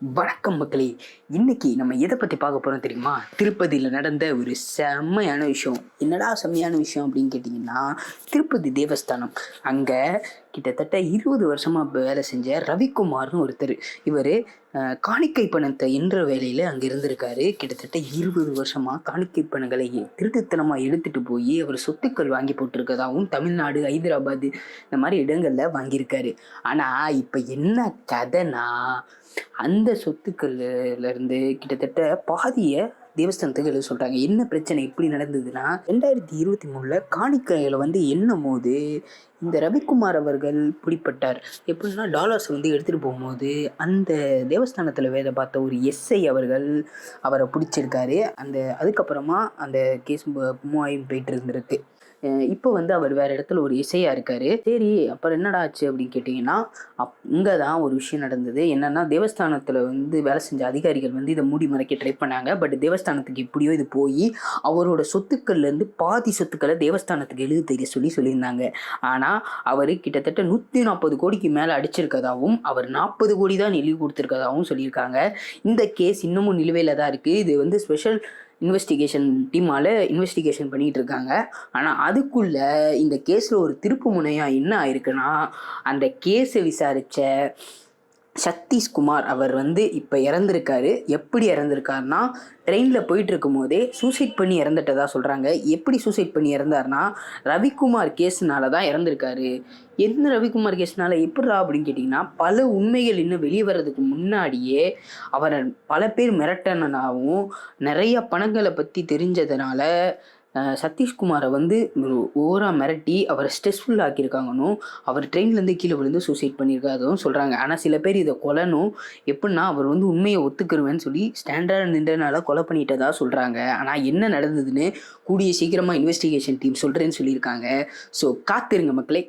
வணக்கம் மக்களே. இன்னைக்கு நம்ம எதை பற்றி பார்க்க போகிறோம் தெரியுமா? திருப்பதியில் நடந்த ஒரு செம்மையான விஷயம். என்னடா செம்மையான விஷயம் அப்படின்னு கேட்டிங்கன்னா திருப்பதி தேவஸ்தானம். அங்கே கிட்டத்தட்ட இருபது வருஷமாக வேலை செஞ்ச ரவிக்குமார்னு ஒருத்தர். இவர் காணிக்கை பணத்தை என்ற வேலையில் அங்கே இருந்திருக்காரு. கிட்டத்தட்ட இருபது வருஷமாக காணிக்கை பணங்களை திருட்டுத்தனமாக எடுத்துகிட்டு போய் அவர் சொத்துக்கள் வாங்கி போட்டிருக்கதாகவும் தமிழ்நாடு ஹைதராபாத் இந்த மாதிரி இடங்களில் வாங்கியிருக்காரு. ஆனால் இப்போ என்ன கதைனா அந்த இந்த சொத்துக்கள்லேருந்து கிட்டத்தட்ட பாதியை தேவஸ்தானத்துக்கு எழுத சொல்கிறாங்க என்ன பிரச்சனை? எப்படி நடந்ததுன்னா ரெண்டாயிரத்தி இருபத்தி மூணில் காணிக்கையில் வந்து எண்ணும் போது இந்த ரவிக்குமார் அவர்கள் பிடிப்பட்டார் எப்படின்னா டாலர்ஸ் வந்து எடுத்துகிட்டு போகும்போது அந்த தேவஸ்தானத்தில் வேலை பார்த்த ஒரு எஸ்ஐ அவர்கள் அவரை பிடிச்சிருக்காரு. அந்த அதுக்கப்புறமா அந்த கேஸ் மூவாயும் போயிட்டு இருந்திருக்கு. இப்போ வந்து அவர் வேற இடத்துல ஒரு இசையா இருக்காரு. சரி அப்புறம் என்னடா ஆச்சு அப்படின்னு கேட்டிங்கன்னா அப் இங்கே தான் ஒரு விஷயம் நடந்தது. என்னன்னா தேவஸ்தானத்தில் வந்து வேலை செஞ்ச அதிகாரிகள் வந்து இதை மூடி மறைக்க ட்ரை பண்ணாங்க. பட் தேவஸ்தானத்துக்கு எப்படியோ இது போய் அவரோட சொத்துக்கள்லேருந்து பாதி சொத்துக்களை தேவஸ்தானத்துக்கு எழுத தெரிய சொல்லி சொல்லியிருந்தாங்க. ஆனால் அவர் கிட்டத்தட்ட நூற்றி நாற்பது கோடிக்கு மேலே அடிச்சிருக்கதாகவும் அவர் நாற்பது கோடி தான் எழுதி கொடுத்துருக்கதாகவும் சொல்லியிருக்காங்க. இந்த கேஸ் இன்னமும் நிலுவையில் தான் இருக்குது இது வந்து ஸ்பெஷல் இன்வெஸ்டிகேஷன் டீமால் இன்வெஸ்டிகேஷன் பண்ணிகிட்டு இருக்காங்க. ஆனால் அதுக்குள்ளே இந்த கேஸில் ஒரு திருப்பு முனையாக என்ன ஆயிருக்குன்னா அந்த கேஸை விசாரித்த சதீஷ்குமார் அவர் வந்து இப்போ இறந்துருக்காரு. எப்படி இறந்துருக்காருனா ட்ரெயினில் போயிட்டு இருக்கும்போதே சூசைட் பண்ணி இறந்துட்டதா சொல்கிறாங்க எப்படி சூசைட் பண்ணி இறந்தார்னா ரவிக்குமார் கேஸ்னால தான் இறந்துருக்காரு. எந்த ரவிக்குமார் கேஸ்னால எப்படிரா அப்படின்னு கேட்டிங்கன்னா பல உண்மைகள் இன்னும் வெளியே வர்றதுக்கு முன்னாடியே அவரை பல பேர் மிரட்டனாகவும் நிறைய பணங்களை பற்றி தெரிஞ்சதுனால சதீஷ்குமாரை வந்து ஓவராக மிரட்டி அவரை ஸ்ட்ரெஸ்ஃபுல் ஆக்கியிருக்காங்கன்னு அவர் ட்ரெயின்லேருந்து கீழே விழுந்து சூசைட் பண்ணியிருக்காதும் சொல்கிறாங்க ஆனால் சில பேர் இதை கொலனும் எப்படின்னா அவர் வந்து உண்மையை ஒத்துக்கிருவேன்னு சொல்லி ஸ்டாண்டர்டாக நின்றனால கொலை பண்ணிட்டதா சொல்கிறாங்க ஆனால் என்ன நடந்ததுன்னு கூடிய சீக்கிரமாக இன்வெஸ்டிகேஷன் டீம் சொல்கிறேன்னு சொல்லியிருக்காங்க. ஸோ காத்திருங்க மக்களே.